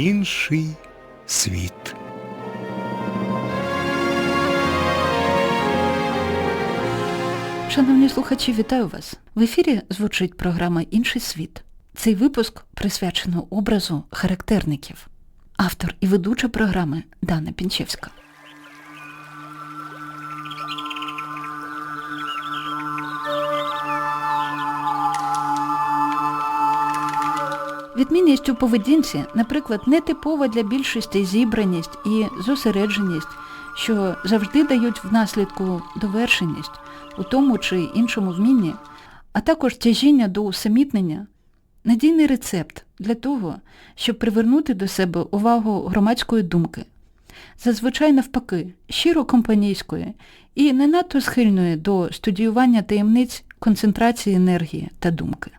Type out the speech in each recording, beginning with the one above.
інший світ. Шановні слухачі, вітаю вас! В ефірі звучить програма Інший світ. Цей випуск присвячено образу характерників. Автор і ведуча програми Дана Пінчевська. Відмінність у поведінці, наприклад, нетипова для більшості зібраність і зосередженість, що завжди дають внаслідку довершеність у тому чи іншому вмінні, а також тяжіння до усамітнення, надійний рецепт для того, щоб привернути до себе увагу громадської думки, зазвичай навпаки, щиро компанійської і не надто схильної до студіювання таємниць концентрації енергії та думки.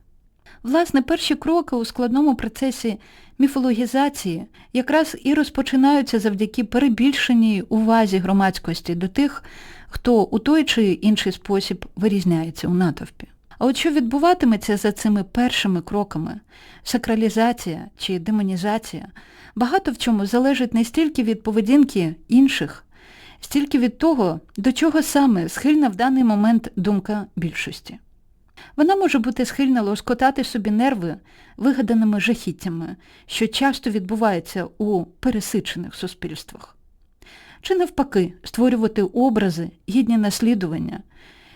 Власне, перші кроки у складному процесі міфологізації якраз і розпочинаються завдяки перебільшеній увазі громадськості до тих, хто у той чи інший спосіб вирізняється у натовпі. А от що відбуватиметься за цими першими кроками, сакралізація чи демонізація, багато в чому залежить не стільки від поведінки інших, стільки від того, до чого саме схильна в даний момент думка більшості. Вона може бути схильна лоскотати собі нерви вигаданими жахіттями, що часто відбувається у пересичених суспільствах. Чи навпаки створювати образи, гідні наслідування,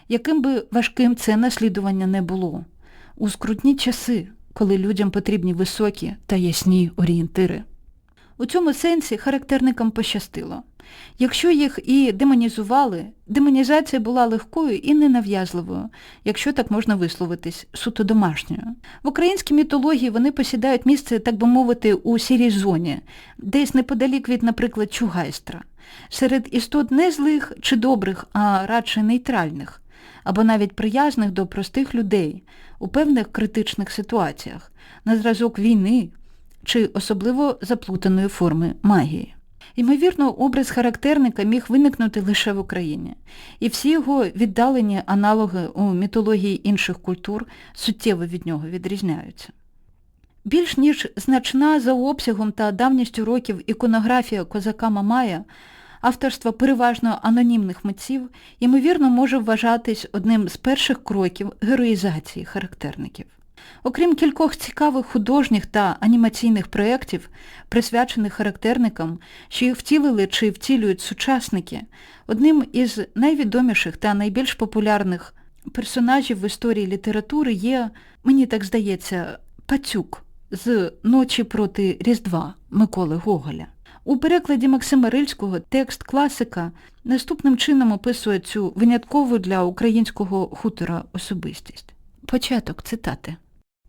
яким би важким це наслідування не було, у скрутні часи, коли людям потрібні високі та ясні орієнтири. У цьому сенсі характерникам пощастило. Якщо їх і демонізували, демонізація була легкою і ненав'язливою, якщо так можна висловитись, суто домашньою. В українській мітології вони посідають місце, так би мовити, у сірій зоні, десь неподалік від, наприклад, Чугайстра, серед істот не злих чи добрих, а радше нейтральних, або навіть приязних до простих людей у певних критичних ситуаціях, на зразок війни чи особливо заплутаної форми магії. Ймовірно, образ характерника міг виникнути лише в Україні, і всі його віддалені аналоги у мітології інших культур суттєво від нього відрізняються. Більш ніж значна за обсягом та давністю років іконографія козака Мамая, авторства переважно анонімних митців, ймовірно, може вважатись одним з перших кроків героїзації характерників. Окрім кількох цікавих художніх та анімаційних проєктів, присвячених характерникам, що їх втілили чи втілюють сучасники, одним із найвідоміших та найбільш популярних персонажів в історії літератури є, мені так здається, Пацюк з Ночі проти Різдва Миколи Гоголя. У перекладі Максима Рильського текст класика наступним чином описує цю виняткову для українського хутора особистість. Початок цитати.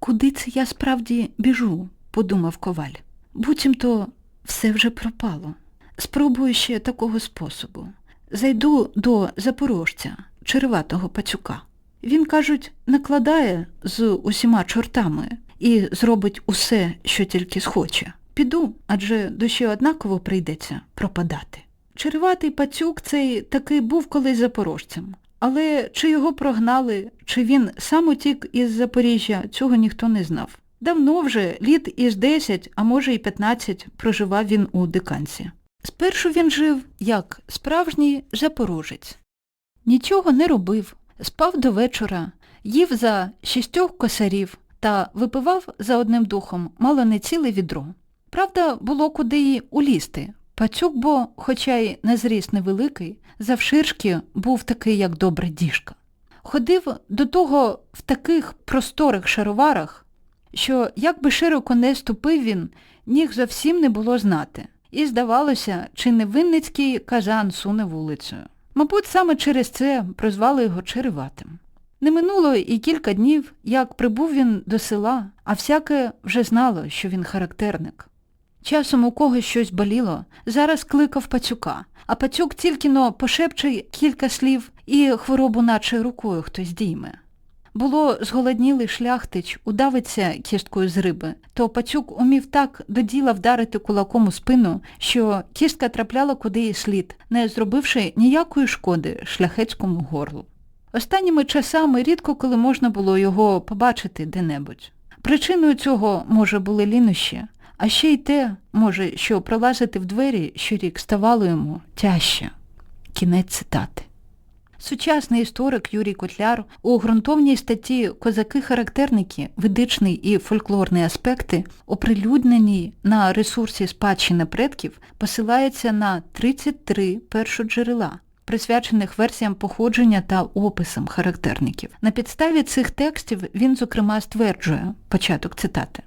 Куди це я справді біжу, подумав коваль. Буцімто все вже пропало. Спробую ще такого способу. Зайду до запорожця, череватого пацюка. Він, кажуть, накладає з усіма чортами і зробить усе, що тільки схоче. Піду, адже душі однаково прийдеться пропадати. Череватий пацюк цей таки був колись запорожцем. Але чи його прогнали, чи він сам утік із Запоріжжя, цього ніхто не знав. Давно вже, літ із 10, а може і 15, проживав він у диканці. Спершу він жив, як справжній запорожець. Нічого не робив, спав до вечора, їв за шістьох косарів та випивав за одним духом мало не ціле відро. Правда, було куди й улізти. Пацюк, бо, хоча й на зріст невеликий, завширшки був такий, як добра діжка. Ходив до того в таких просторих шароварах, що як би широко не ступив він, ніг зовсім не було знати. І здавалося, чи не винницький казан суне вулицею. Мабуть, саме через це прозвали його Череватим. Не минуло і кілька днів, як прибув він до села, а всяке вже знало, що він характерник. Часом у когось щось боліло, зараз кликав пацюка, а пацюк тільки-но пошепче кілька слів і хворобу наче рукою хтось дійме. Було зголоднілий шляхтич, удавиться кісткою з риби, то пацюк умів так до діла вдарити кулаком у спину, що кістка трапляла куди і слід, не зробивши ніякої шкоди шляхетському горлу. Останніми часами рідко коли можна було його побачити де-небудь. Причиною цього, може, були лінощі, А ще й те, може, що пролазити в двері щорік ставало йому тяжче. Кінець цитати. Сучасний історик Юрій Котляр у ґрунтовній статті Козаки-характерники, ведичний і фольклорний аспекти, оприлюдненій на ресурсі спадщини предків, посилається на 33 першоджерела, присвячених версіям походження та описам характерників. На підставі цих текстів він, зокрема, стверджує початок цитати.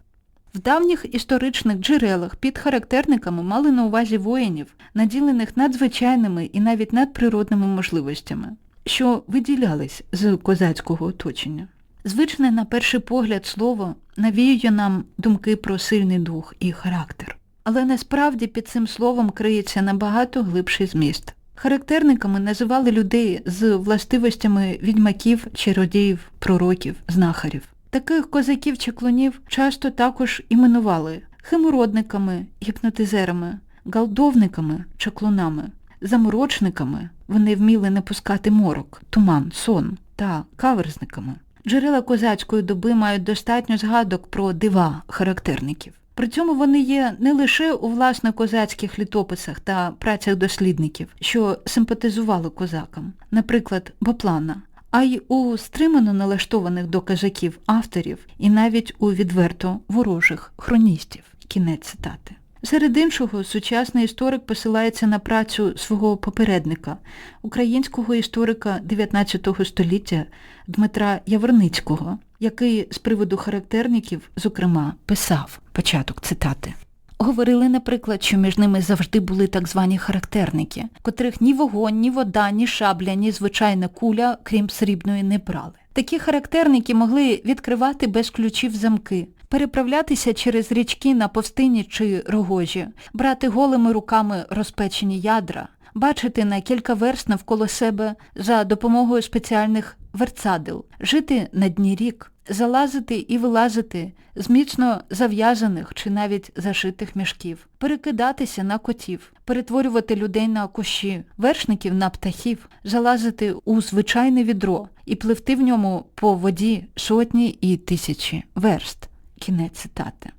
В давніх історичних джерелах під характерниками мали на увазі воїнів, наділених надзвичайними і навіть надприродними можливостями, що виділялись з козацького оточення. Звичне на перший погляд слово навіює нам думки про сильний дух і характер. Але насправді під цим словом криється набагато глибший зміст. Характерниками називали людей з властивостями відьмаків, чародіїв, пророків, знахарів. Таких козаків-чаклунів часто також іменували химородниками, гіпнотизерами, галдовниками, чаклунами, заморочниками, вони вміли не пускати морок, туман, сон та каверзниками. Джерела козацької доби мають достатньо згадок про дива характерників. При цьому вони є не лише у власне козацьких літописах та працях дослідників, що симпатизували козакам, наприклад, Боплана, а й у стримано налаштованих до казаків авторів і навіть у відверто ворожих хроністів. Кінець цитати. Серед іншого, сучасний історик посилається на працю свого попередника, українського історика 19 століття Дмитра Яворницького, який з приводу характерників, зокрема, писав початок цитати. Говорили, наприклад, що між ними завжди були так звані характерники, котрих ні вогонь, ні вода, ні шабля, ні звичайна куля, крім срібної, не брали. Такі характерники могли відкривати без ключів замки, переправлятися через річки на повстині чи рогожі, брати голими руками розпечені ядра, бачити на кілька верст навколо себе за допомогою спеціальних верцадил, жити на дні рік, залазити і вилазити з міцно зав'язаних чи навіть зашитих мішків, перекидатися на котів, перетворювати людей на кущі, вершників на птахів, залазити у звичайне відро і пливти в ньому по воді сотні і тисячі верст. Кінець цитати.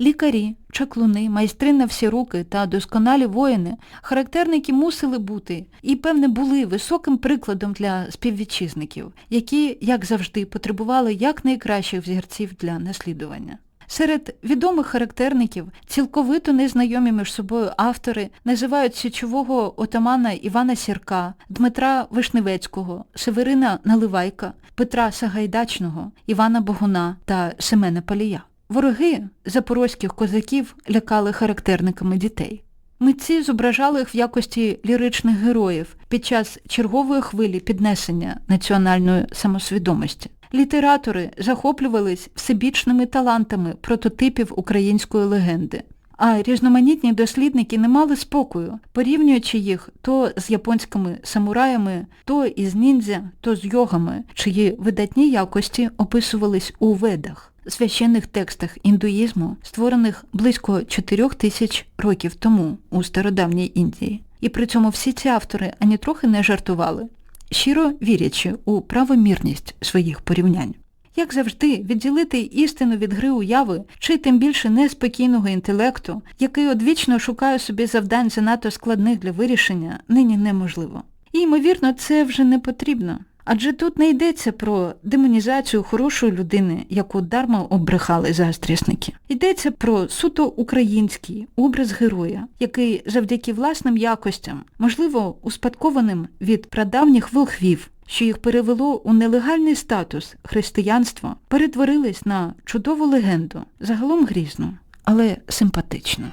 Лікарі, чаклуни, майстри на всі руки та досконалі воїни, характерники мусили бути і, певне, були високим прикладом для співвітчизників, які, як завжди, потребували якнайкращих взірців для наслідування. Серед відомих характерників цілковито незнайомі між собою автори називають січового отамана Івана Сірка, Дмитра Вишневецького, Северина Наливайка, Петра Сагайдачного, Івана Богуна та Семена Палія. Вороги запорозьких козаків лякали характерниками дітей. Митці зображали їх в якості ліричних героїв під час чергової хвилі піднесення національної самосвідомості. Літератори захоплювались всебічними талантами прототипів української легенди, а різноманітні дослідники не мали спокою, порівнюючи їх то з японськими самураями, то із ніндзя, то з йогами, чиї видатні якості описувались у ведах священних текстах індуїзму, створених близько 4 тисяч років тому у стародавній Індії. І при цьому всі ці автори ані трохи не жартували, щиро вірячи у правомірність своїх порівнянь. Як завжди, відділити істину від гри уяви, чи тим більше неспокійного інтелекту, який одвічно шукає собі завдань занадто складних для вирішення, нині неможливо. І, ймовірно, це вже не потрібно. Адже тут не йдеться про демонізацію хорошої людини, яку дарма обрехали заздрісники. Йдеться про суто український образ героя, який завдяки власним якостям, можливо, успадкованим від прадавніх волхвів, що їх перевело у нелегальний статус християнства, перетворились на чудову легенду, загалом грізну, але симпатичну.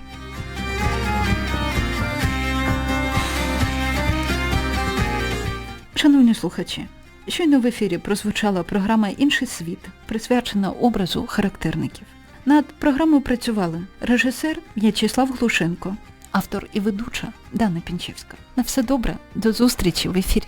Шановні слухачі, щойно в ефірі прозвучала програма Інший світ, присвячена образу характерників. Над програмою працювали режисер В'ячеслав Глушенко, автор і ведуча Дана Пінчевська. На все добре, до зустрічі в ефірі.